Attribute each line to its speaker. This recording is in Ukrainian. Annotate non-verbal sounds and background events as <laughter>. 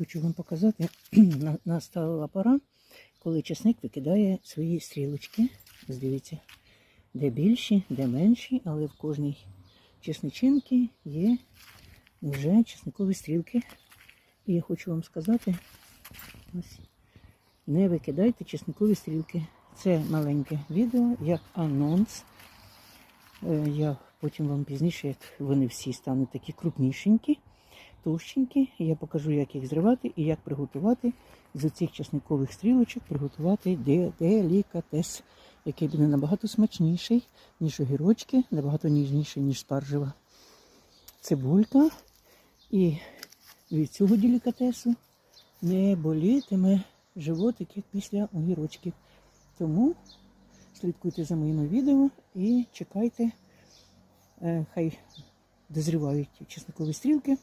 Speaker 1: хочу вам показати. <clears throat> На- Настала пора, коли часник викидає свої стрілочки. Дивіться, де більші, де менші, але в кожній чесничинці є вже чесникові стрілки. І я хочу вам сказати, ось, не викидайте чесникові стрілки. Це маленьке відео, як анонс. Е, Я потім вам пізніше, як вони всі стануть такі крупнішенькі, товщенькі, я покажу, як їх зривати і як приготувати з цих часникових стрілочок, приготувати делікатес, який буде набагато смачніший, ніж огірочки, набагато ніжніший, ніж спаржева цибулька. І від цього делікатесу не болітиме животик, як після огірочків. Тому слідкуйте за моїми відео і чекайте, е, хай дозрівають чесникові стрілки.